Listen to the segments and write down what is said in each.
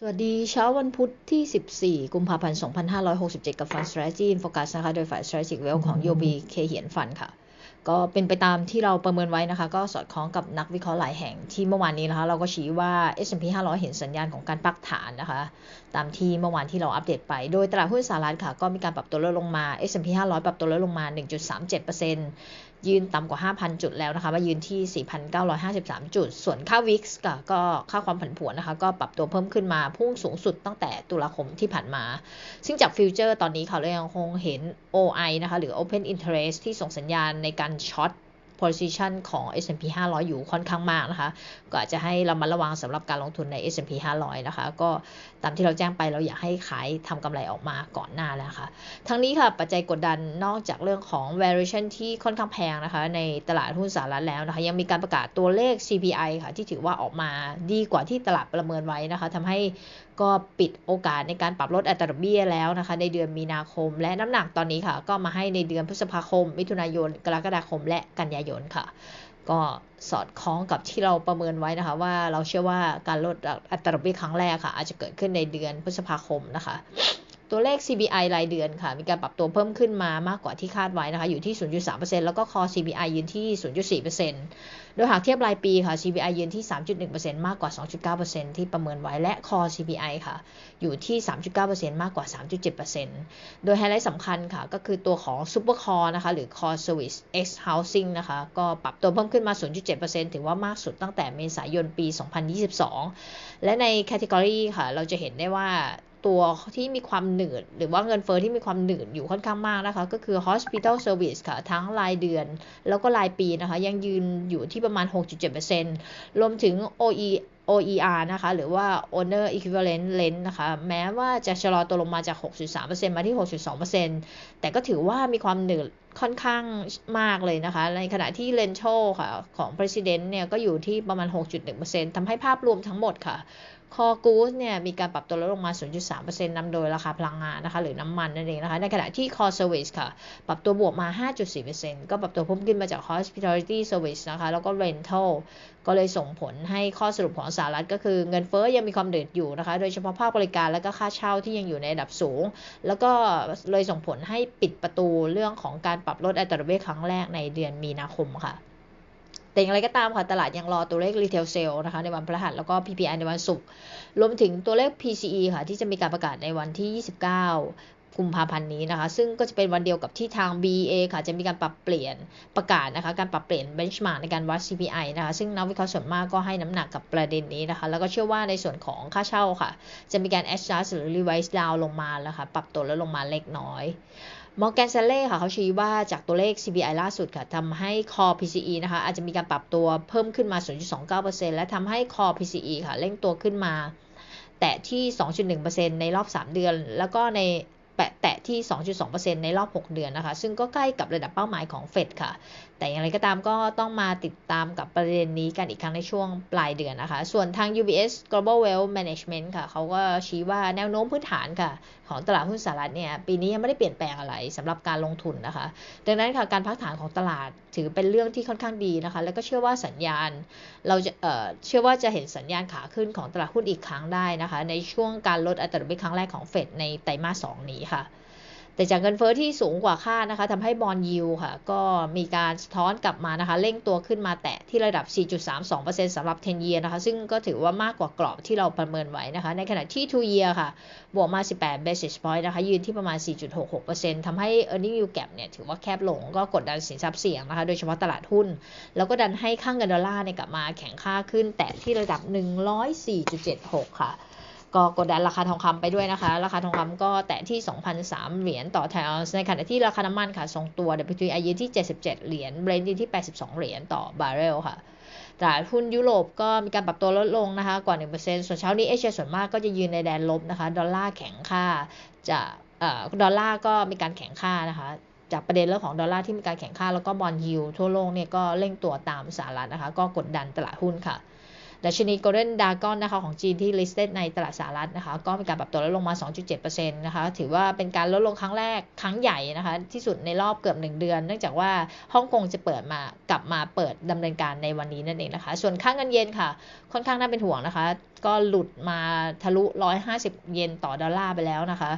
สวัสดีเช้าวันพุธที่ 14 กุมภาพันธ์ 2567 กับ Fund Strategy in Focus นะคะ โดยฝ่าย Strategic Wealth ของ UOB เคเหียนฟันค่ะ ก็เป็นไปตามที่เราประเมินไว้นะคะ ก็สอดคล้องกับนักวิเคราะห์หลายแห่งที่เมื่อวานนี้นะคะ เราก็ชี้ว่า S&P 500 เห็นสัญญาณของการปักฐานนะคะ ตามที่เมื่อวานที่เราอัปเดตไป โดยตลาดหุ้นสหรัฐค่ะ ก็มีการปรับตัวลดลงมา S&P 500 ปรับตัวลดลงมา 1.37% ยืนต่ำกว่า 5,000 จุดแล้วนะคะมายืนที่ 4,953 จุด ส่วนค่าวิกส์ก็ค่าความผันผวนนะคะ ก็ปรับตัวเพิ่มขึ้นมาพุ่งสูงสุดตั้งแต่ตุลาคมที่ผ่านมา ซึ่งจากฟิวเจอร์ตอนนี้เขาเรายังคงเห็น OI นะคะ หรือ Open Interest ที่ส่งสัญญาณในการช็อต position ของ S&P 500 อยู่ค่อนข้างมากนะคะ ก็อาจจะให้เรามาระวังสำหรับการลงทุนใน S&P 500 นะคะ ก็ตามที่เราแจ้งไปเราอยากให้ขายทำกำไรออกมาก่อนหน้าแล้วค่ะ ทั้งนี้ค่ะปัจจัยกดดันนอกจากเรื่องของ valuation ที่ค่อนข้างแพงนะคะ ในตลาดหุ้นสหรัฐแล้วนะคะ ยังมีการประกาศตัวเลข CPI ค่ะ ที่ถือว่าออกมาดีกว่าที่ตลาดประเมินไว้นะคะทำให้ก็ปิดโอกาสในการปรับลดอัตราดอกเบี้ยแล้วนะคะ ในเดือนมีนาคม และน้ำหนักตอนนี้ค่ะ ก็มาให้ในเดือนพฤษภาคม มิถุนายน กรกฎาคม และกันยายนค่ะ ก็สอดคล้องกับที่เราประเมินไว้นะคะ ว่าเราเชื่อว่าการลดอัตราดอกเบี้ยครั้งแรกค่ะ อาจจะเกิดขึ้นในเดือนพฤษภาคมนะคะ ตัวเลข CPI รายเดือนค่ะ มีการปรับตัวเพิ่มขึ้นมามากกว่าที่คาดไว้นะคะ อยู่ที่ 0.3%แล้วก็ Core CPI ยืนที่ 0.4%โดยหากเทียบรายปีค่ะ CPI ยืนที่ 3.1%มากกว่า 2.9%ที่ประเมินไว้ และ Core CPI ค่ะ อยู่ที่ 3.9%มากกว่า 3.7%โดยไฮไลท์สำคัญค่ะ ก็คือตัวของ Super Core นะคะ หรือ Core Service X Housing นะคะ ก็ปรับตัวเพิ่มขึ้นมา 0.7%ถือว่ามากสุดตั้งแต่เมษายนปี 2022 และใน Category ค่ะ เราจะเห็นได้ว่าตัวที่มีความหนืด หรือว่าเงินเฟอ้อที่มีความหนืดอยู่ค่อนข้างมากนะคะ ก็คือ hospital service ค่ะ ทั้งรายเดือน แล้วก็รายปีนะคะ ยังยืนอยู่ที่ประมาณ 6.7%รวมถึง OE OER นะคะ หรือว่า Owner Equivalent Rent นะคะ แม้ว่าจะชะลอตัวลงมาจาก 6.3%มาที่ 6.2%แต่ก็ถือว่ามีความหนืด ค่อนข้างมากเลยนะคะ ในขณะที่ Rental ค่ะของ President เนี่ยก็อยู่ที่ประมาณ 6.1%ทำให้ภาพรวมทั้งหมดค่ะคอกูสเนี่ยมีการปรับตัวลดลงมา 0.3%นำโดยราคาพลังงานนะคะหรือน้ำมันนั่นเองนะคะ ในขณะที่คอเซอร์วิสค่ะ ปรับตัวบวกมา 5.4%ก็ปรับตัวเพิ่มขึ้นมาจาก hospitality service นะคะ แล้วก็ rental ก็เลยส่งผลให้ข้อสรุปของสหรัฐก็คือเงินเฟ้อยังมีความเดือดอยู่นะคะ โดยเฉพาะภาคบริการและก็ค่าเช่าที่ยังอยู่ในระดับสูง แล้วก็เลยส่งผลให้ปิดประตูเรื่องของการปรับลดอัตราดอกเบี้ยครั้งแรกในเดือนมีนาคมค่ะ แต่อย่างไรก็ตามค่ะ ตลาดยังรอตัวเลข retail sale นะคะ ในวันพฤหัสแล้วก็ PPI ในวันศุกร์รวมถึงตัวเลข PCE ค่ะ ที่จะมีการประกาศในวันที่ 29กุมภาพันธ์นี้นะคะ ซึ่งก็จะเป็นวันเดียวกับที่ทาง BA ค่ะ จะมีการปรับเปลี่ยนประกาศนะคะ การปรับเปลี่ยน benchmark ในการวัด CPI นะคะ ซึ่งนักวิเคราะห์ส่วนมากก็ให้น้ำหนักกับประเด็นนี้นะคะ แล้วก็เชื่อว่าในส่วนของค่าเช่าค่ะ จะมีการ adjust หรือ revise down ลงมาแล้วค่ะ ปรับตัวลดลงมาเล็กน้อย มอร์แกนเซเล่ค่ะเขาชี้ว่าจากตัวเลข CPI ล่าสุดค่ะทำให้ Core PCE นะคะอาจจะมีการปรับตัวเพิ่มขึ้นมา 0.29%และทำให้ Core PCE ค่ะเร่งตัวขึ้นมา แตะที่ 2.1%ในรอบ 3 เดือน แล้วก็ในแแตะที่ 2.2%ในรอบ 6 เดือนนะคะ ซึ่งก็ใกล้กับระดับเป้าหมายของเฟดค่ะแต่อย่างไรก็ตามก็ต้องมาติดตามกับประเด็นนี้กันอีกครั้งในช่วงปลายเดือนนะคะ ส่วนทาง UBS Global Wealth Management ค่ะ เขาก็ชี้ว่าแนวโน้มพื้นฐานค่ะ ของตลาดหุ้นสหรัฐเนี่ย ปีนี้ยังไม่ได้เปลี่ยนแปลงอะไรสำหรับการลงทุนนะคะ ดังนั้นค่ะ การพักฐานของตลาดถือเป็นเรื่องที่ค่อนข้างดีนะคะ แล้วก็เชื่อว่าสัญญาณ เราจะเเชื่อว่าจะเห็นสัญญาณขาขึ้นของตลาดหุ้นอีกครั้งได้นะคะ ในช่วงการลดอัตราดอกเบี้ยครั้งแรกของเฟดในไตรมาส2นี้ค่ะ แต่จากเงินเฟอ้อที่สูงกว่าคาดนะคะทำให้บอลยิวค่ะ ก็มีการสะท้อนกลับมานะคะ เร่งตัวขึ้นมาแตะที่ระดับ 4.32%สำหรับ 10 year นะคะ ซึ่งก็ถือว่ามากกว่ากรอบที่เราประเมินไว้นะคะ ในขณะที่ 2 year ค่ะ บวกมา 18 basis point นะคะ ยืนที่ประมาณ 4.66%ทำให้ earning yield gap เนี่ยถือว่าแคบลงก็กดดันสินทรัพย์เสี่ยงนะคะ โดยเฉพาะตลาดหุ้น แล้วก็ดันให้ค่างเงินดอลลาร์เนี่ยกลับมาแข็งค่าขึ้นแตะที่ระดับ 104.76 ค่ะ ก็กดดันราคาทองคำไปด้วยนะคะ ราคาทองคำก็แตะที่ 2,003 เหรียญต่อไทอนในขณะที่ราคาน้ำมันค่ะทรงตัว WTI ยืนที่ 77 เหรียญเบรนท์ยืนที่ 82 เหรียญต่อบาร์เรลค่ะตลาดหุ้นยุโรปก็มีการปรับตัวลดลงนะคะกว่า 1%ส่วนเช้านี้เอเชียส่วนมากก็จะยืนในแดนลบนะคะ ดอลลาร์แข็งค่าจะดอลลาร์ก็มีการแข็งค่านะคะจากประเด็นเรื่องของดอลลาร์ที่มีการแข่งค่าแล้วก็บอลยูทั่วโลกเนี่ยก็เร่งตัวตามสหรัฐนะคะ ก็กดดันตลาดหุ้นค่ะ ดัชนี Golden Dragon นะคะของจีนที่ listed ในตลาดสหรัฐนะคะ ก็มีการปรับตัวลดลงมา 2.7%นะคะ ถือว่าเป็นการลดลงครั้งแรกครั้งใหญ่นะคะ ที่สุดในรอบเกือบ 1 เดือน เนื่องจากว่าฮ่องกงจะเปิดมากลับมาเปิดดำเนินการในวันนี้นั่นเองนะคะ ส่วนค่างเงินเยนค่ะ ค่อนข้างน่าเป็นห่วงนะคะ ก็หลุดมาทะลุ 150 เยนต่อดอลลาร์ไปแล้วนะคะ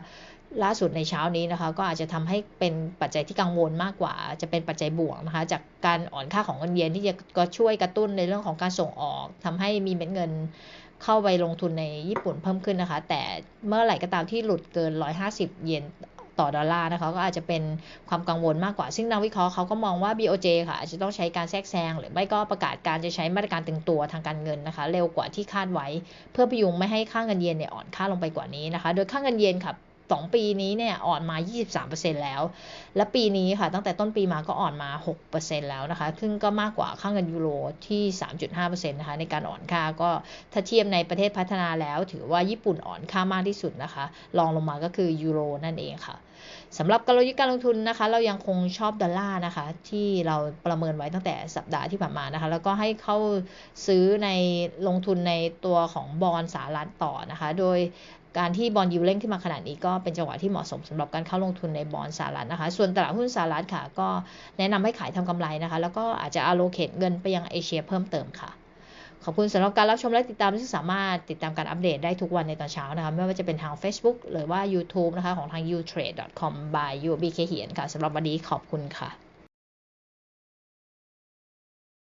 ล่าสุดในเช้านี้นะคะ ก็อาจจะทำให้เป็นปัจจัยที่กังวลมากกว่า จะเป็นปัจจัยบวกนะคะ จากการอ่อนค่าของเงินเยนที่จะก็ช่วยกระตุ้นในเรื่องของการส่งออกทำให้มีเม็ดเงินเข้าไปลงทุนในญี่ปุ่นเพิ่มขึ้นนะคะ แต่เมื่อไหร่ก็ตามที่หลุดเกิน 150 เยน ต่อดอลลาร์นะคะก็อาจจะเป็นความกังวลมากกว่า ซึ่งนักวิเคราะห์เขาก็มองว่า BOJ ค่ะอาจจะต้องใช้การแทรกแซงหรือไม่ก็ประกาศการจะใช้มาตรการตึงตัวทางการเงินนะคะ เร็วกว่าที่คาดไว้ เพื่อพยุงไม่ให้ค่าเงินเยนเนี่ยอ่อนค่าลงไปกว่านี้นะคะ โดยค่าเงินเยนค่ะสองปีนี้เนี่ยอ่อนมา 23%แล้ว และปีนี้ค่ะ ตั้งแต่ต้นปีมาก็อ่อนมา 6%แล้วนะคะ ซึ่งก็มากกว่าค่าเงินยูโรที่ 3.5%นะคะ ในการอ่อนค่าก็ถ้าเทียบในประเทศพัฒนาแล้ว ถือว่าญี่ปุ่นอ่อนค่ามากที่สุดนะคะ รองลงมาก็คือยูโรนั่นเองค่ะ สำหรับกลยุทธ์การลงทุนนะคะ เรายังคงชอบดอลลาร์นะคะ ที่เราประเมินไว้ตั้งแต่สัปดาห์ที่ผ่านมานะคะ แล้วก็ให้เข้าซื้อในลงทุนในตัวของบอลสหรัฐต่อนะคะ โดยการที่บอลยูเล่งขึ้นมาขนาดนี้ก็เป็นจังหวะที่เหมาะสมสำหรับการเข้าลงทุนในบอลสหรัฐนะคะ ส่วนตลาดหุ้นสหรัฐค่ะ ก็แนะนำให้ขายทำกำไรนะคะ แล้วก็อาจจะ allocate เงินไปยังเอเชียเพิ่มเติมค่ะ ขอบคุณสำหรับการรับชมและติดตามที่สามารถติดตามการอัปเดตได้ทุกวันในตอนเช้านะคะไม่ว่าจะเป็นทาง Facebook หรือว่า YouTube นะคะของทาง utrade.com by ubk เหียนค่ะสำหรับวันนี้ขอบคุณค่ะ